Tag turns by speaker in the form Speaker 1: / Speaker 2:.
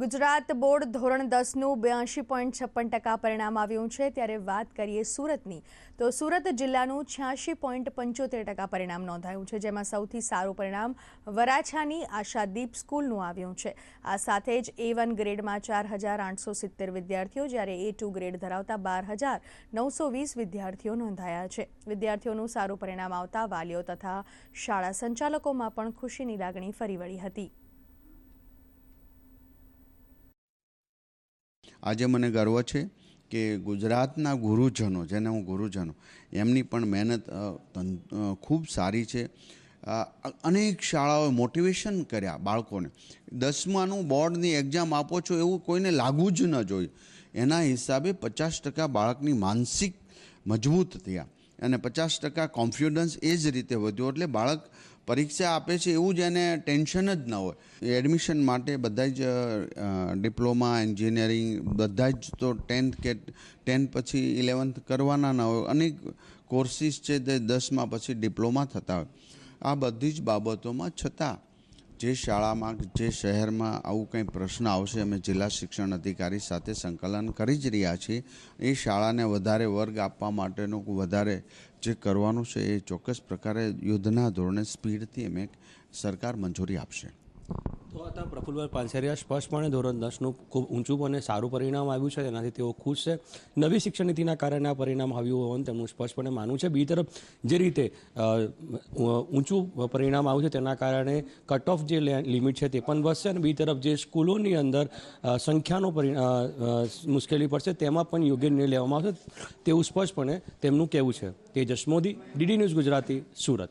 Speaker 1: Gujarat board ધોરણ દસનું બ્યાસી point છપ્પન ટકા પરિણામ આવ્યું છે. ત્યારે વાત કરીએ સુરતની, તો સુરત જિલ્લાનું છ્યાસી પોઈન્ટ પંચોતેર ટકા પરિણામ નોંધાયું છે, જેમાં સૌથી સારું પરિણામ વરાછાની આશાદીપ સ્કૂલનું આવ્યું છે. આ સાથે જ એ વન ગ્રેડમાં ચાર હજાર આઠસો સિત્તેર વિદ્યાર્થીઓ, જ્યારે એ ટુ ગ્રેડ ધરાવતા બાર હજાર નવસો વીસ વિદ્યાર્થીઓ નોંધાયા છે. વિદ્યાર્થીઓનું સારું પરિણામ આવતા વાલીઓ તથા શાળા સંચાલકોમાં પણ ખુશીની લાગણી ફરી વળી હતી.
Speaker 2: આજે મને ગર્વ છે કે ગુજરાતના ગુરુજનો, જેને હું ગુરુજનો, એમની પણ મહેનત ખૂબ સારી છે. અનેક શાળાઓએ મોટિવેશન કર્યા બાળકોને. દસમાનું બોર્ડની એક્ઝામ આપો છો એવું કોઈને લાગવું જ ન જોઈએ એના હિસાબે પચાસ ટકા બાળકની માનસિક મજબૂત થયા. અને પચાસ ટકા કોન્ફિડન્સ એ જ રીતે વધ્યો. એટલે બાળક પરીક્ષા આપે છે એવું જ એને ટેન્શન જ ન હોય. એડમિશન માટે બધા જ ડિપ્લોમા, એન્જિનિયરિંગ બધા જ તો ટેન્થ કે, ટેન્થ પછી ઇલેવન્થ કરવાના ન હોય. અનેક કોર્સિસ છે તે દસમાં પછી ડિપ્લોમા થતા હોય. આ બધી જ બાબતોમાં છતાં જે શાળામાં જે શહેરમાં આવું કંઈ પ્રશ્ન આવશે, અમે જિલ્લા શિક્ષણ અધિકારી સાથે સંકલન કરી જ રહ્યા છીએ. એ શાળાને વધારે વર્ગ આપવા માટેનું વધારે જે કરવાનું છે એ ચોક્કસ પ્રકારે યુદ્ધના ધોરણે સ્પીડથી અમે સરકાર મંજૂરી આપશે.
Speaker 3: તો હતા પ્રફુલભાઈ પાનસેરિયા સ્પષ્ટપણે ધોરણ દસનું ખૂબ ઊંચું અને સારું પરિણામ આવ્યું છે તેનાથી તેઓ ખુશ છે. નવી શિક્ષણ નીતિના કારણે આ પરિણામ આવ્યું હોવાનું તેમનું સ્પષ્ટપણે માનવું છે. બીજી તરફ જે રીતે ઊંચું પરિણામ આવ્યું છે તેના કારણે કટ ઓફ જે લિમિટ છે તે પણ વધશે અને બીજી તરફ જે સ્કૂલોની અંદર સંખ્યાનો પરિ અ, અ, મુશ્કેલી પડશે તેમાં પણ યોગ્ય નિર્ણય લેવામાં આવશે. તેવું સ્પષ્ટપણે તેમનું કહેવું છે. Tejas Modi DD news Gujarati Surat.